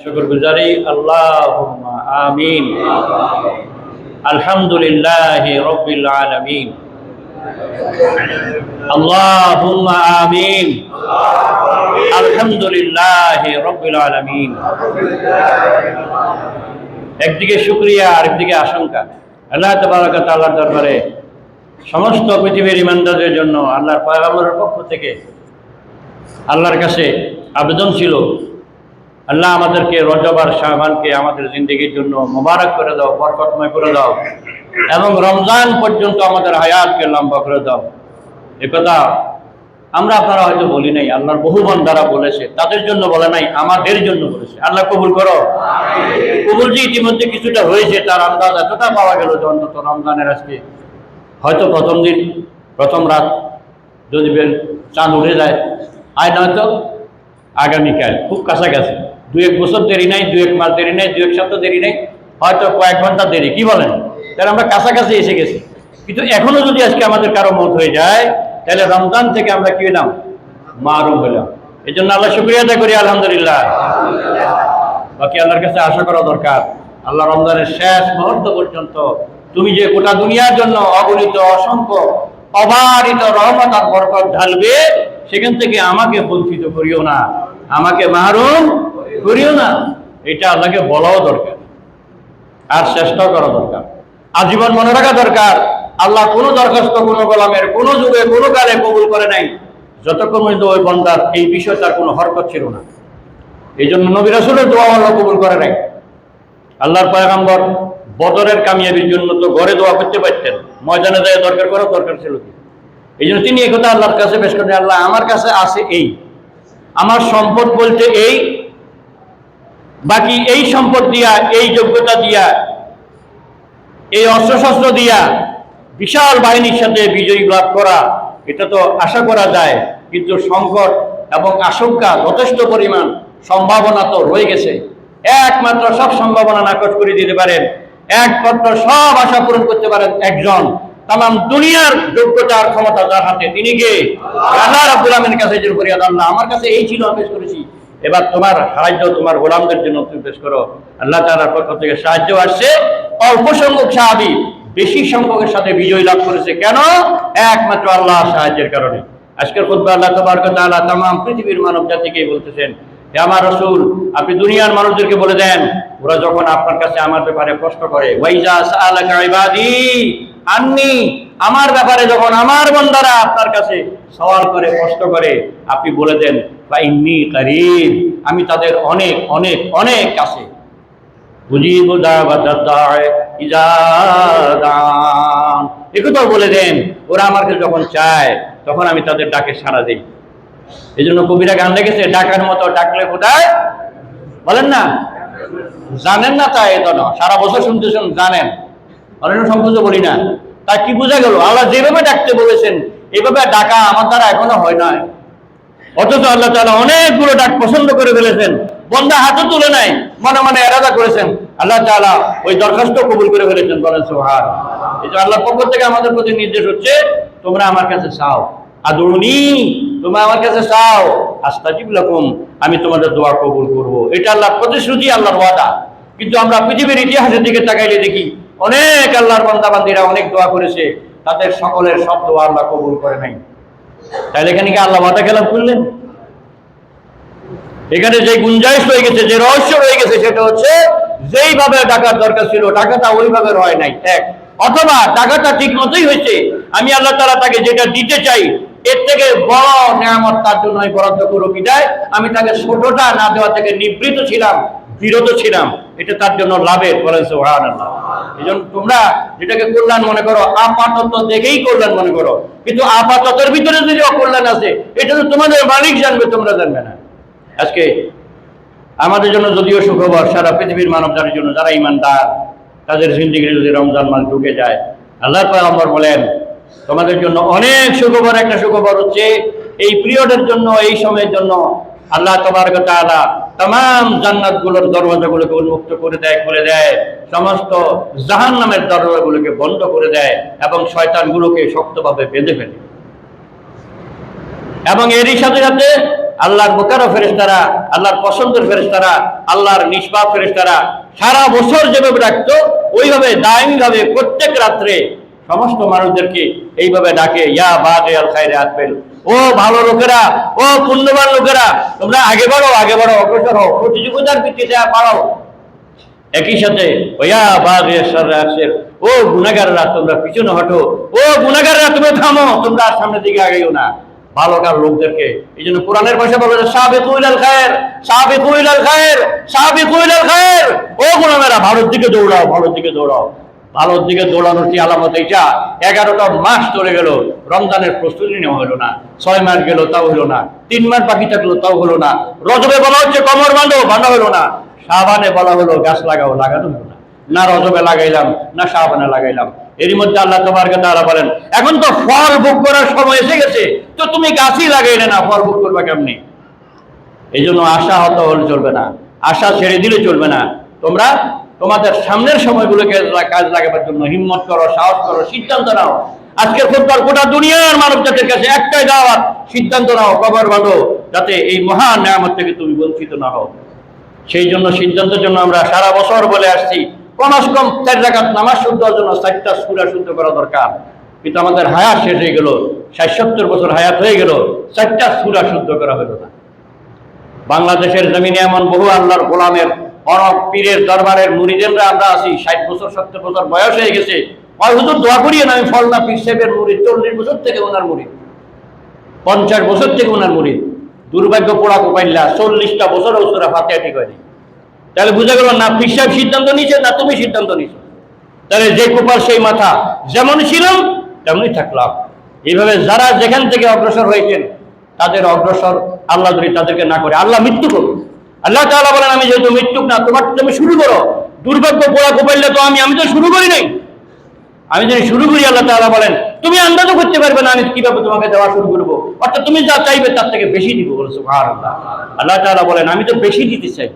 শুকরগুজারি আল্লাহ আমিন আলহামদুলিল্লাহ রবিল আলমিন اللهم آمين الحمد لله رب العالمين একদিকে শুক্রিয়া আর একদিকে আশঙ্কা আল্লাহ তাবারাক তাআলার দরবারে সমস্ত পৃথিবীর ইমানদারদের জন্য আল্লাহর পয়গম্বরের পক্ষ থেকে আল্লাহর কাছে আবেদন ছিল আল্লাহ আমাদেরকে রজব আর শাহবানকে আমাদের জিন্দগির জন্য মোবারক করে দাও, বরকতময় করে দাও এবং রমজান পর্যন্ত আমাদের হায়াতকে লম্বা করে দাও। একথা আমরা আপনারা হয়তো বলি নাই, আল্লাহর বহু বান্দারা বলেছে, তাদের জন্য বলে নাই, আমাদের জন্য বলেছে। আল্লাহ কবুল করো। কবুল যে ইতিমধ্যে কিছুটা হয়েছে, তার আন্দাজ এতটা পাওয়া গেল যে অন্তত রমজানের আজকে হয়তো প্রথম দিন, প্রথম রাত যদি চাঁদ উঠে যায় আয় নয়তো আগামীকাল, খুব কাছাকাছি। দু এক বছর দেরি নাই দু এক মাস দেরি নাই দু এক সপ্তাহ দেরি নাই, হয়তো কয়েক ঘণ্টা দেরি। কি বলেন? তাহলে আমরা কাছাকাছি এসে গেছি। কিন্তু এখনও যদি আজকে আমাদের কারও মত হয়ে যায়, তাহলে রমজান থেকে আমরা কি হলাম মারুম হলাম এই জন্য আল্লাহ শুক্রিয়া আদায় করি, আলহামদুলিল্লাহ। বাকি আল্লাহর কাছে আশা করা দরকার। আল্লাহ রমজানের শেষ মুহূর্ত পর্যন্ত তুমি যে গোটা দুনিয়ার জন্য অগণিত অসংখ্য অবারিত রহমত আর বরকত ঢালবে, সেখান থেকে আমাকে বঞ্চিত করিও না। আমাকে মাহরুম করিও না, এটা আল্লাহকে বলাও দরকার আর চেষ্টাও করা দরকার। আজীবন মনে রাখা দরকার, আল্লাহ কোনো দরখাস্ত কোনো গোলামের কোনো যুগে কোনো কালে কবুল করে নাই। যতক্ষণ পর্যন্ত ওই বন্দার এই বিষয়ে তার কোনো হরকত ছিল না। এই জন্য নবী রাসুলের দোয়া আল্লাহ কবুল করে নাই। আল্লাহর পয়গাম্বর বদরের কামিয়াবির জন্য তো ঘরে দোয়া করতে পারতেন। ময়দানে যায় দরকার করা দরকার ছিল কি? এই জন্য তিনি একথা আল্লাহর কাছে বেশ করেন, আল্লাহ, আমার কাছে আছে এই। আমার সম্পদ বলতে এই বাকি এই সম্পদ দিয়া, এই যোগ্যতা দিয়া, এই অস্ত্রশস্ত্র দিয়া বিশাল বাহিনীর সাথে বিজয়ী লাভ করা, এটা তো আশা করা যায়, কিন্তু সংকট এবং আশঙ্কা যথেষ্ট পরিমাণ সম্ভাবনা তো রয়ে গেছে। একমাত্র সব সম্ভাবনা নাকচ করে দিতে পারেন, একমাত্র সব আশা পূরণ করতে পারেন একজন তাম দুনিয়ার যোগ্যতা আর ক্ষমতা যার হাতে। তিনি কে? আল্লাহ রাব্বুল আলামিনের কাছে আমার কাছে এই ছিল, আমি পেশ করেছি। এবার তোমার সাহায্য তোমার গোলামদের জন্য তুমি পেশ করো। আল্লাহ তালার পক্ষ থেকে সাহায্য আসছে। অল্প সংখ্যক সাহাবি, বেশি সংখ্যকের সাথে বিজয় লাভ করেছে। কেন? একমাত্র আল্লাহ সাহায্যের কারণে। আজকের খুদ্া আল্লাহ তাবারকাল্লাহ তাম পৃথিবীর মানব জাতিকেই বলতেছেন, হে আমার রসুল, আপনি দুনিয়ার মানুষদেরকে বলে দেন, ওরা যখন আপনার কাছে আমার ব্যাপারে প্রশ্ন করে আন্নি, আমার ব্যাপারে যখন আমার বন্ধারা আপনার কাছে সওয়াল করে, প্রশ্ন করে, আপনি বলে দেন বা ইন্নি কারীব আমি তাদের অনেক অনেক অনেক কাছে। বুঝিব দান। একথাও বলে দেন, ওরা আমার কাছে যখন চায়, তখন আমি তাদের ডাকে সাড়া দিই। এই জন্য কবিরা গান লেগেছে, ডাকার মতো ডাকলে কোথায়? বলেন না? জানেন না তাই এত না সারা বছর শুনতে শুনতেছেন জানেন। অনেক সংকোচ বলি না। তা কি বোঝা গেল? আল্লাহ যেভাবে ডাকতে বলেছেন, এভাবে ডাকা আমার দ্বারা এখনও হয় নাই। অথচ আল্লাহ তাআলা অনেকগুলো ডাক পছন্দ করে ফেলেছেন। বন্দা হাতে তুলে নাই, মনে মনে এরাদা করেছেন। আল্লাহ তাআলা ওই দরখাস্ত কবুল করে ফেলেছেন, বলেন সুবহান এই যে আল্লাহ পক্ষ থেকে আমাদের প্রতি নির্দেশ হচ্ছে, তোমরা আমার কাছে চাও। আদরুনি, তোমরা আমার কাছে চাও। আস্তাজিব লাকুম, আমি তোমাদের দোয়া কবুল করব। এটা আল্লাহ প্রতিশ্রুতি, আল্লাহর ওয়াদা। কিন্তু আমরা পৃথিবীর ইতিহাসের দিকে তাকাইলে দেখি, অনেক আল্লাহর বান্দাবান্দিরা অনেক দোয়া করেছে, তাদের সকলের সব দোয়া আল্লাহ কবুল করে নাই। তাহলে এখানে কি আল্লাহ ওয়াদা খেলাপ করলেন? এখানে যে গুঞ্জাইশ রয়ে গেছে, যে রহস্য রয়ে গেছে, সেটা হচ্ছে যেইভাবে টাকার দরকার ছিল, টাকাটা ওইভাবে হয় নাই। এক। অথবা টাকাটা ঠিক মতোই হয়েছে, আমি আল্লাহ তারা তাকে যেটা দিতে চাই, এর থেকে বড় নিয়ামত তার জন্য আমি বরাদ্দ করব বিদায়। আমি তাকে ছোটটা না দেওয়া থেকে নিবৃত ছিলাম, বিরত ছিলাম। এটা তার জন্য লাভের বলেন সুবহানাল্লাহ। এই তোমরা যেটাকে কল্যাণ মনে করো, আপাতত দেখেই কল্যাণ মনে করো। কিন্তু আপাততের ভিতরে যদি অকল্যাণ আছে, এটা তো তোমাদের মালিক জানবে, তোমরা জানবে না। আজকে আমাদের জন্য যদিও সুখবর, সারা পৃথিবীর মানব জাতির জন্য যারা ইমানদার, তাদের জিন্দিগি যদি রমজান মাস ঢুকে যায় আল্লাহ আমার বলেন, তোমাদের জন্য অনেক সুখবর, একটা সুখবর হচ্ছে, এই পিরিয়ডের জন্য, এই সময়ের জন্য আল্লাহ তোমার কথা তাআলা তাম জান্নাতগুলোর দরওয়াজাগুলোকে উন্মুক্ত করে দেয়, খুলে দেয়। সমস্ত জাহান্নামের দরজাগুলোকে বন্ধ করে দেয় এবং শয়তানগুলোকে শক্তভাবে বেঁধে ফেলে। এবং এরই সাথে সাথে আল্লাহর বোকারো ফেরেস্তারা আল্লাহর পছন্দের ফেরেস্তারা আল্লাহর নিষ্পাপ ফেরেস্তারা সারা বছর যেভাবে ডাকতো, ওইভাবে দায়ী ভাবে প্রত্যেক রাত্রে সমস্ত মানুষদেরকে এইভাবে ডাকে, ইয়া বাগে আল খাইরে আতবেল ও ভালো লোকেরা, ও পুণ্যবান লোকেরা, তোমরা আগে বাড়ো আগে বাড়ো, অগ্রসর হও, প্রতিযোগিতার ভিত্তিতে বাড়াও একই সাথে, ওয়া বাগে সরাসের ও গুনাহগাররা, তোমরা পিছনে হটো, ও গুনাহগাররা তুমি থামো, তোমরা সামনের দিকে আগেও না। ভালোকার লোকদেরকে, এই জন্য কোরআনের ভাষা বলে সাবিকুল আল খায়ের, সাবিকুল আল খায়ের, সাবিকুল আল খায়ের। ও গুনাহগাররা, ভালোর দিকে দৌড়াও, ভালোর দিকে দৌড়াও। ভালোর দিকে দৌড়ানোর কি আলামত এইটা? এগারোটা মাস চলে গেল, রমজানের প্রস্তুতি নেওয়া হলো না, ছয় মাস গেল, তাও হলো না, তিন মাস বাকি থাকল, তাও হলো না, রজবে বলা হচ্ছে কমর বাঁধো, বাঁধা হলো না, সাবানে বলা হলো গাছ লাগাও, লাগানো হলো না না রজবে লাগাইলাম, না সাবানে লাগাইলাম, এরই মধ্যে আল্লাহ তোমার আল্লাহ বলেন, এখন তো ফল ভোগ করার সময় এসে গেছে, তো তুমি গাছই লাগাইলে না, ফল ভোগ করবে কেমনি? এই জন্য আশা হত হলে চলবে না, আশা ছেড়ে দিলে চলবে না, তোমরা তোমাদের সামনের সময়গুলোকে কাজ লাগাবার জন্য হিম্মত করো, সাহস করো, সিদ্ধান্ত নাও। আজকের ফুটবল গোটা দুনিয়ার মানব জাতির কাছে একটাই দাওয়াত, সিদ্ধান্ত নাও, কবর বাঁধো, যাতে এই মহান নিয়ামত থেকে তুমি বঞ্চিত না হও। সেই জন্য সিদ্ধান্তের জন্য আমরা সারা বছর বলে আসছি কমাস কম চার রাখাত নামাজ শুদ্ধ জন্য চারটা সুরা শুদ্ধ করা দরকার। কিন্তু আমাদের হায়াত শেষ হয়ে গেল ষাট সত্তর বছর হায়াত হয়ে গেল, চারটা সুরা শুদ্ধ করা হলো না। বাংলাদেশের জমিনে এমন বহু আল্লাহর গোলামের অনক পীরের দরবারের মুরিদেনরা আমরা আছি, ষাট বছর, সত্তর বছর বয়স হয়ে গেছে। হুজুর, দোয়া করিয়ে না, আমি ফলনা পীর সাহেবের মুরিদ, চল্লিশ বছর থেকে ওনার মুরিদ। পঞ্চাশ বছর থেকে ওনার মুরিদ। দুর্ভাগ্য পোড়া কোপাইল্লা চল্লিশটা বছর ওসরা ফাতে ঠিক হয়নি। তাহলে বুঝা গেল না পীর সাহেব সিদ্ধান্ত নিয়েছে, না তুমি সিদ্ধান্ত নিয়েছো? তাহলে যে কোপার সেই মাথা যেমন ছিলাম, তেমনই থাকলাম। এইভাবে যারা যেখান থেকে অগ্রসর হয়েছেন, তাদের অগ্রসর আল্লাহ তাদেরকে না করে, আল্লাহ মৃত্যু করুন আল্লাহ তাআলা বলেন, আমি যেহেতু মৃত্যু না, তোমার তুমি শুরু করো। দুর্ভাগ্য, পোড়া কোপাইলে তো আমি আমি তো শুরু করি নাই। আমি যদি শুরু করি, আল্লাহ তাআলা বলেন, তুমি আন্দাজও করতে পারবে না, আমি কীভাবে তোমাকে দেওয়া শুরু করব? অর্থাৎ তুমি যা চাইবে, তার থেকে বেশি দিব বলে সুবহানাল্লাহ। আল্লাহ তাআলা বলেন, আমি তো বেশি দিতে চাই।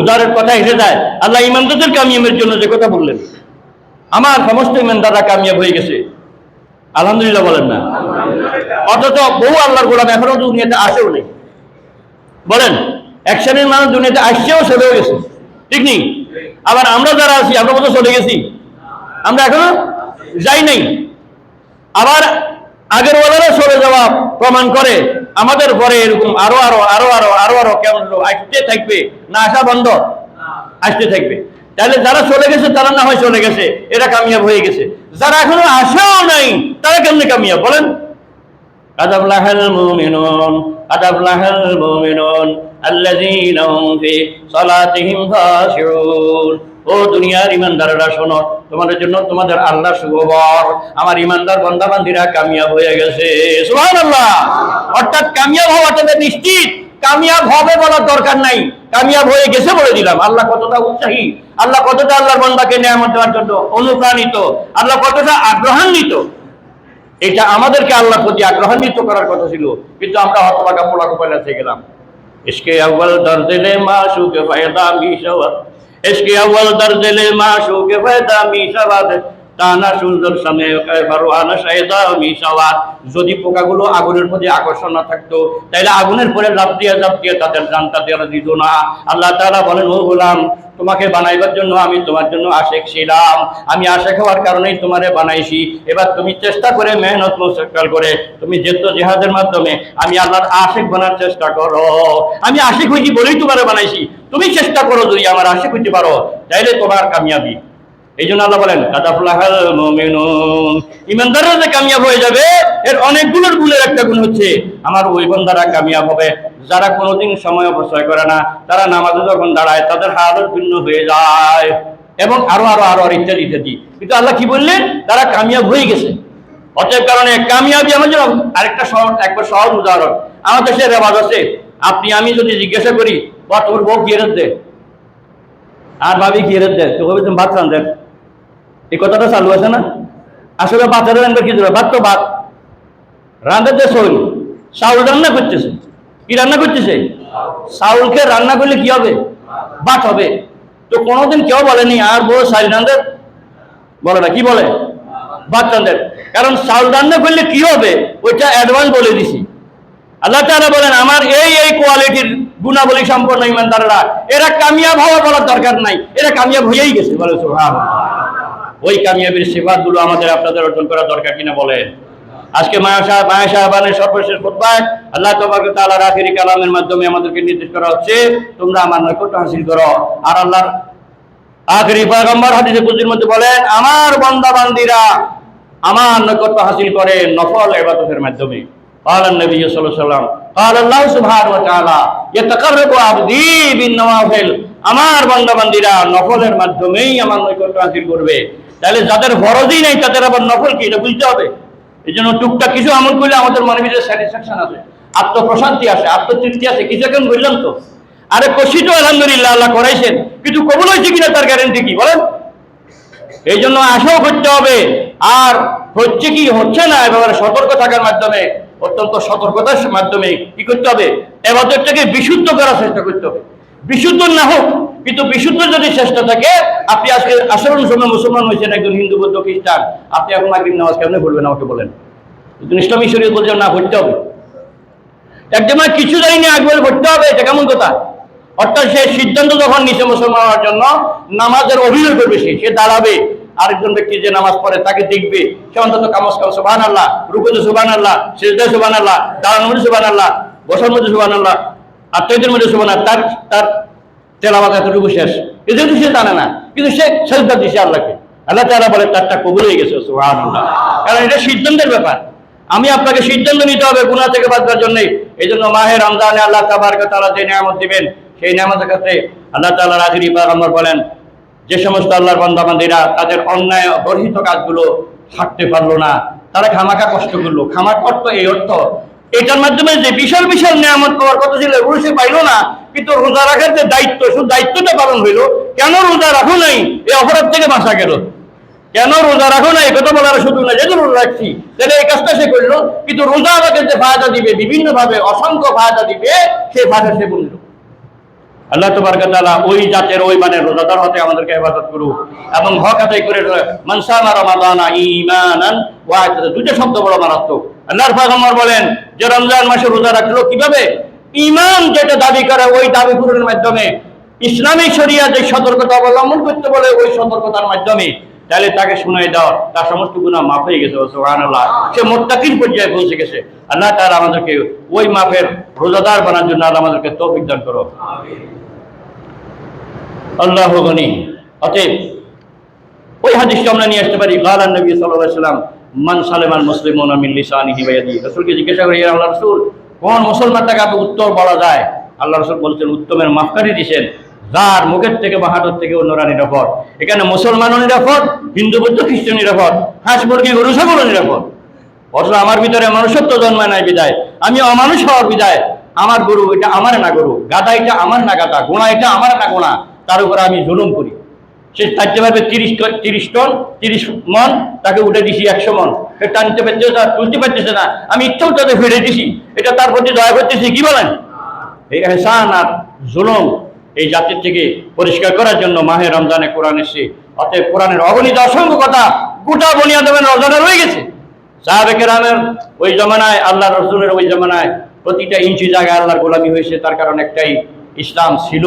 উদারের কথা এসে যায়, আল্লাহ ইমানদারদের কামিয়াবের জন্য যে কথা বললেন, আমার সমস্ত ইমানদাররা কামিয়াব হয়ে গেছে। আলহামদুলিল্লাহ বলেন না। অথচ বহু আল্লাহর গোলাম এখনও দুনিয়াতে আসেও নেই। বলেন এক শ্রেণির মানুষ দুনিয়াতে আসছেও চলেও গেছে। ঠিক নেই? আবার আমরা যারা আছি, আমরা মতো চলে গেছি? আমরা এখনও যাই নাই। আবার আগের ওয়ালারা চলে যাওয়া প্রমাণ করে, আমাদের পরে এরকম আরও আরও আরও আরও আরও আরও কেমন আসতে থাকবে। না আসা বন্ধ, আসতে থাকবে। তাহলে যারা চলে গেছে, তারা না হয় চলে গেছে, এরা কামিয়াব হয়ে গেছে। যারা এখনও আসেও নাই, তারা কেমনে কামিয়াব? বলেন। قد أفلح المؤمنون قد أفلح المؤمنون الذين هم في صلاتهم خاشعون ও দুনিয়ার ইমানদাররা শোনো তোমাদের জন্য তোমাদের আল্লাহ সুখবর আমার ইমানদার বন্দাবান্দিরা কামিয়াব হয়ে গেছে সুবহানাল্লাহ অর্থাৎ কামিয়াব হওয়া তাদের নিশ্চিত কামিয়াব হবে বলার দরকার নাই কামিয়াব হয়ে গেছে বলে দিলাম আল্লাহ কতটা উৎসাহী আল্লাহ কতটা আল্লাহর বন্দাকে নিয়ামত দেওয়ার জন্য অনুপ্রাণিত আল্লাহ কতটা আগ্রহান্বিত এটা আমাদেরকে আল্লাহর প্রতি আগ্রহান্বিত করার কথা ছিল কিন্তু আমরা হতভাগা পোলা কোপাইলা থেকে গেলাম इसके अव्वल दर्द ले माशू के फायदा मी शवाद इसके अव्वल दर्द ले माशू के फायदा मी शवाद টানা সুন্দর সামনে যদি পোকাগুলো আগুনের প্রতি আকর্ষণ না থাকতো তাহলে আগুনের পরে লাভ দিয়ে দিয়ে তাদের জানটা দেওয়া দিত না। আল্লাহ তাআলা বলেন, ও গোলাম, তোমাকে বানাইবার জন্য আমি তোমার জন্য আশেক ছিলাম। আমি আশেক হওয়ার কারণেই তোমারে বানাইছি। এবার তুমি চেষ্টা করে মেহনত মুশাক্কাল করে, তুমি যেত জিহাদের মাধ্যমে আমি আল্লাহর আশেক বানার চেষ্টা করো। আমি আশেক হইছি বলেই তোমারে বানাইছি। তুমি চেষ্টা করো যদি আমার আশেক হইতে পারো, তাইলে তোমার কামিয়াবি। এই জন্য আল্লাহ বলেন কাদাফুলাহাল মুমিনুন। ইমানদাররা যে কামিয়াব হয়ে যাবে, এর অনেকগুলোর গুণের একটা গুণ হচ্ছে, আমার ওই বান্দারা কামিয়াব হবে। যারা কোনোদিন সময় অপচয় করে না, তারা নামাজে যখন দাঁড়ায়, তাদের হালত ভিন্ন হয়ে যায়। এবং আরও আরও আরও আর ইত্যাদি ইত্যাদি। কিন্তু আল্লাহ কি বললেন? তারা কামিয়াব হয়ে গেছে। অতএব কারণে কামিয়াবি আমার জন্য আরেকটা সহজ, একবার সহজ উদাহরণ। আমার দেশে রেওয়াজ আছে। আপনি, আমি যদি জিজ্ঞাসা করি বা তোর বউ কি এর দে আর ভাবি কি এর দে তো ভাবি তুমি ভাত রান্ধেন এই কথাটা চালু আছে না? আসলে বাচ্চারা রান্না কি ভাত তো ভাত রান্নার যে শৈল, চাউল রান্না করতেছে। কি রান্না করতেছে? চাউলকে রান্না করলে কি হবে? ভাত হবে। তো কোনোদিন কেউ বলেনি, আর বউ চাইল রান্দের বলে না, কি বলে? ভাত রান্দের কারণ চাউল রান্না করলে কি হবে? ওইটা অ্যাডভান্স বলে দিছি। আল্লাহ তাআলা বলেন, আমার এই এই কোয়ালিটির গুণাবলী সম্পন্ন ইমানদাররা, এরা কামিয়াব হওয়া বলার দরকার নাই। এরা কামিয়াব হয়েই গেছে। বলে সুবহানাল্লাহ। ওই কামিয়াবির সিফাতগুলো আমাদের আপনাদের অর্জন করা দরকার কিনা বলেন আজকে মায়া সাহেব মায়া সাহেবানের সর্বশেষ খোদবায় আল্লাহ তোমাকে তাআলার আখিরি কালামের মাধ্যমে আমাদেরকে নির্দেশ করা হচ্ছে তোমরা আমার নৈকট্য হাসিল করো আর আল্লাহর আখেরি পয়গম্বর হাদিসে কুজির মধ্যে বলেন আমার বান্দা বান্দিরা আমার নৈকট্য হাসিল করে নফল ইবাদতের মাধ্যমে قال النبي صلى الله عليه وسلم قال الله سبحانه وتعالى يتقرب عبدي بالنوافل আমার বান্দা বান্দিরা নফলের মাধ্যমেই আমার নৈকট্য হাসিল করবে তাহলে যাদের ফরজই নেই, তাদের আবার নকল কি? এটা বুঝতে হবে। এই জন্য টুকটাক কিছু আমল করলে আমাদের মনের ভিতরে স্যাটিসফ্যাকশন আছে, আত্মপ্রশান্তি আছে, আত্মতৃপ্তি আছে। কিছু এখন বললাম তো? আরে কষি তো আলহামদুলিল্লাহ, আল্লাহ করাইছেন। কিন্তু কবুল হয়েছে কিনা তার গ্যারেন্টি কি? বলেন। এই জন্য আশাও করতে হবে। আর হচ্ছে কি, হচ্ছে না, এবারে সতর্ক থাকার মাধ্যমে, অত্যন্ত সতর্কতার মাধ্যমে কি করতে হবে? এবাদতটাকে বিশুদ্ধ করার চেষ্টা করতে হবে। বিশুদ্ধ না হোক, কিন্তু বিশুদ্ধ যদি চেষ্টা থাকে, আপনি আজকে আচরণ সময় মুসলমান হয়েছেন একজন হিন্দু, বৌদ্ধ, খ্রিস্টান, আপনি এখন মাগরিব নামাজ কেমনে পড়বেন আমাকে বলেন? একজন ইসলামী বলছেন না পড়তে হবে। আর কিছু জানি না একবার পড়তে হবে, এটা কেমন কথা? অর্থাৎ সে সিদ্ধান্ত যখন নিচে মুসলমান হওয়ার জন্য, নামাজের অভিনয় করবে সে সে দাঁড়াবে। আরেকজন ব্যক্তি যে নামাজ পড়ে, তাকে দেখবে। সে অন্তত কামস কাম সুবান আল্লাহ রুকুতে সুবান আল্লাহ সেজদা সুবান আল্লাহ দাঁড়ানোর সুবান আল্লাহ বসার মধ্যে আল্লাহ আত্মীয়দের মধ্যে সুবান আল্লাহ তার তার তেলাবাদ এতটুকু শেষ। এজন্য সে জানে না, কিন্তু সে সেজদা দিছে আল্লাহকে। আল্লাহ তাআলা বলে, তারটা কবুল হয়ে গেছে কারণ এটা সিদ্ধান্তের ব্যাপার। আমি আপনাকে সিদ্ধান্ত নিতে হবে গুনাহ থেকে বাঁচার জন্য। এই জন্য মাহে রমজানে আল্লাহ তাবারক তাআলা যে নিয়ামত দিবেন, সেই নিয়ামতের ক্ষেত্রে আল্লাহ তাআলার আখিরি পয়গম্বর বলেন, যে সমস্ত আল্লাহর বান্দা বান্দিরা তাদের অন্যায় গর্হিত কাজগুলো ছাড়তে পারল না, তারা খামাকা কষ্ট করল। খামাক অর্থ এই অর্থ এটার মাধ্যমে যে বিশাল বিশাল নিয়ামত পাওয়ার কথা ছিল, এগুলো সে পাইলো না। কিন্তু রোজা রাখার যে দায়িত্ব, শুধু দায়িত্বটা পালন হইল, কেন রোজা রাখো নাই? এই অপরাধ থেকে বাঁচা গেল। কেন রোজা রাখো না এই কথা বলার শুধু না যেহেতু রোজা রাখছি, তাহলে এই কাজটা সে করল। কিন্তু রোজা আমাকে যে ফায়দা দিবে বিভিন্ন ভাবে অসংখ্য ফায়দা দিবে, সেই ফায়দা সে বলল আল্লাহ তোমার তাআলা ওই জাতের, ওই মানে রোজাদার হতে আমাদেরকে হেফাজত করুক। এবং হক আদায় করে মানসানা রমাদানা ঈমানান ওয়া। দুইটা শব্দ বড় মারাত্মক। বলেন যে রমজান মাসে রোজা রাখল কীভাবে? ঈমান যেটা দাবি করে, ওই দাবি পূরণের মাধ্যমে। ইসলামী শরিয়া যে সতর্কতা অবলম্বন করতে বলে, ওই সতর্কতার মাধ্যমে। তাহলে তাকে দাও, তার সমস্ত গুনাহ মাফ হয়ে গেছে সে মুত্তাকিন পর্যায়ে পৌঁছে গেছে। আল্লাহ আমাদেরকে ওই মাফের রোজাদার বানার জন্য আল্লাহ আমাদেরকে তৌফিক দান করো আল্লাহ গনি। অতএব, ওই হাদিসটা আমরা নিয়ে আসতে পারি। গালান নবী আলাইহি সাল্লাম মান সালেমান মিন ইয়াদিহি। রাসূলকে জিজ্ঞাসা করে আল্লাহ রাসূল, কোন মুসলমানটাকে আপনি উত্তর বলা যায়? আল্লাহ রাসূল বলছেন, উত্তমের মাফকারি দিয়েছেন যার মুখের থেকে বা থেকে অন্যরা নিরাপদ। এখানে মুসলমানও নিরাপদ, হিন্দু, বৌদ্ধ খ্রিস্টান নিরাপদ হাঁস মুরগি গরু ছাগলও নিরাপদ। অথচ আমার ভিতরে মনুষ্যত্ব জন্মায় নাই বিদায়। আমি অমানুষ হওয়ার বিদায়। আমার গরু, এটা আমার না গরু। গাদা, এটা আমার না গাদা। গোনা, এটা আমার না গোনা। তার উপরে আমি জুলুম করি। সে থাকতে পারবে তিরিশ তিরিশ টন, তিরিশ মন, তাকে উঠে দিছি একশো মন। সে টানতে পারছে না, তুলতে পারতেছে না। আমি ইচ্ছাও তাদের ফেলে দিছি। এটা তার প্রতি দয়া করতেছি, কি বলেন? এই এহসান আর জুলুম এই জাতির থেকে পরিষ্কার করার জন্য মাহে রমজানে কোরআন এসে অতএব কোরআনের অগণিত অসংখ্য কথা গোটা বনিয়া দেবেন রমজানে রয়ে গেছে। সাহাবেকের রামের ওই জমানায় আল্লাহ রসুলের ওই জমানায় প্রতিটা ইঞ্চি জায়গায় আল্লাহর গোলামি হয়েছে। তার কারণ একটাই ইসলাম ছিল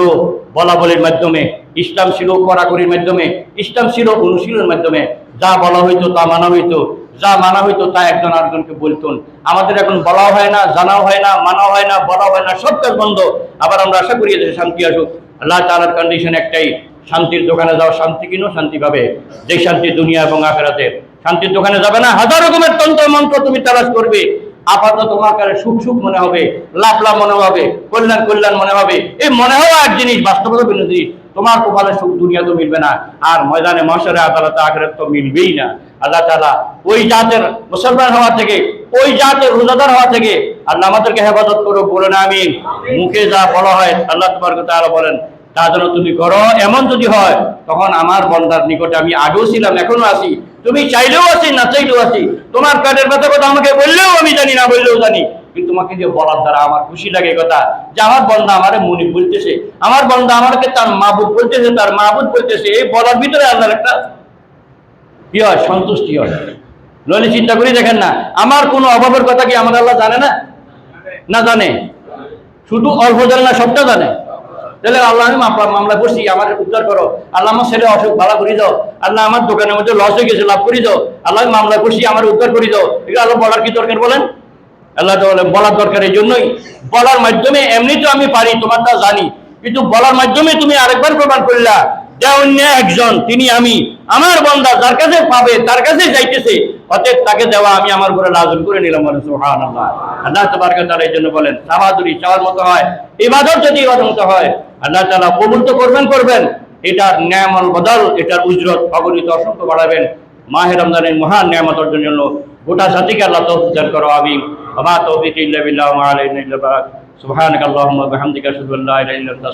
বলা বলির মাধ্যমে, ইসলাম ছিল কড়াকড়ির মাধ্যমে, ইসলাম ছিল অনুশীলনের মাধ্যমে। যা বলা হইতো তা মানা হইতো, যা মানা হইতো তা একজন আরেকজনকে বলতেন। আমাদের এখন বলাও হয় না, জানাও হয় না মানা হয় না বলা হয় না, সব কাজ বন্ধ। আবার আমরা আশা করি যে শান্তি আসুক। আল্লাহ তালার কন্ডিশন একটাই, শান্তির দোকানে যাও, শান্তি কিনো, শান্তি পাবে। যে শান্তি দুনিয়া এবং আখেরাতের শান্তির দোকানে যাবে না, হাজার রকমের তন্ত্র মন্ত্র তুমি তালাশ করবে। আপাতত তোমার সুখ সুখ মনে হবে লাভ লাভ মনে হবে, কল্যাণ কল্যাণ মনে হবে। এই মনে হওয়া এক জিনিস, বাস্তবতা ভিন্ন জিনিস। তোমার কপালে সুখ দুনিয়া তো মিলবে না, আর ময়দানে মশারে আদালতে আখেরাত তো মিলবেই না। আল্লাহ তাআলা ওই জাতের মুসলমান হওয়া থেকে, ওই জাতের রোজাদার হওয়া থেকে আল্লাহ আমাদেরকে হেফাজত করো বলে না আমি মুখে যা বলা হয়, আল্লাহ তোমার তাআলা বলেন, তা যেন তুমি করো, এমন যদি হয়, তখন আমার বন্দার নিকটে আমি আগেও ছিলাম, এখনও আছি। তুমি চাইলেও আছি, না চাইলেও আছি। তোমার পেটের ব্যথা কথা আমাকে বললেও আমি জানি, না বললেও জানি। কিন্তু তোমাকে যে বলার দ্বারা আমার খুশি লাগে কথা, যে আমার বন্দা আমারে মুনি বলতেছে, আমার বন্দা আমাকে তার মাহবুব বলতেছে, তার মাহবুব বলতেছে, এই বলার ভিতরে আল্লাহর একটা কি হয়, সন্তুষ্টি হয়। নইলে চিন্তা করি দেখেন না, আমার কোনো অভাবের কথা কি আমার আল্লাহ জানে না? না জানে। শুধু অল্প জানে না, সবটা জানে। তাহলে আল্লাহ আমি মামলা করছি, আমার উদ্ধার করো। আল্লাহ আমার ছেলে অসুখ ভালো দাও আল্লাহ আমার দোকানের মধ্যে লস হয়ে গেছে, লাভ দাও আল্লাহ মামলা করছি, আমার উদ্ধার দাও আল্লাহ বলার কি দরকার বলেন? আল্লাহ বলার দরকার এই জন্যই। বলার মাধ্যমে এমনি তো আমি পারি তোমারটা জানি। কিন্তু বলার মাধ্যমে তুমি আরেকবার প্রমাণ করলা, যে অন্য একজন, তিনি আমি। আমার বন্দা যার কাছে পাবে, তার কাছে যাইতেছে। অতএব তাকে দেওয়া আমি আমার উপরে লাজম করে নিলাম সুবহানাল্লাহ। আল্লাহ তাবারক তাআলা এই জন্য বলেন সাহাদুরি মতো হয়, ইবাদত যদি ইবাদত মতো হয় আল্লাহ তালা কবুল তো করবেন করবেন। এটার ন্যায়ামল বদল, এটার উজরত অগণিত অসংখ্য বাড়াবেন। মাহে রমজানের মহান ন্যায়ামত অর্জন জন্য গোটা জাতিকে আল্লাহ তৌফিক দান করো আমি আমা তৌফিক ইল্লা বিল্লাহ ওয়া আলাইহি সুবহানাকাল্লাহুম্মা ওয়া বিহামদিকা আশহাদু আল্লা ইলাহা ইল্লা আনতা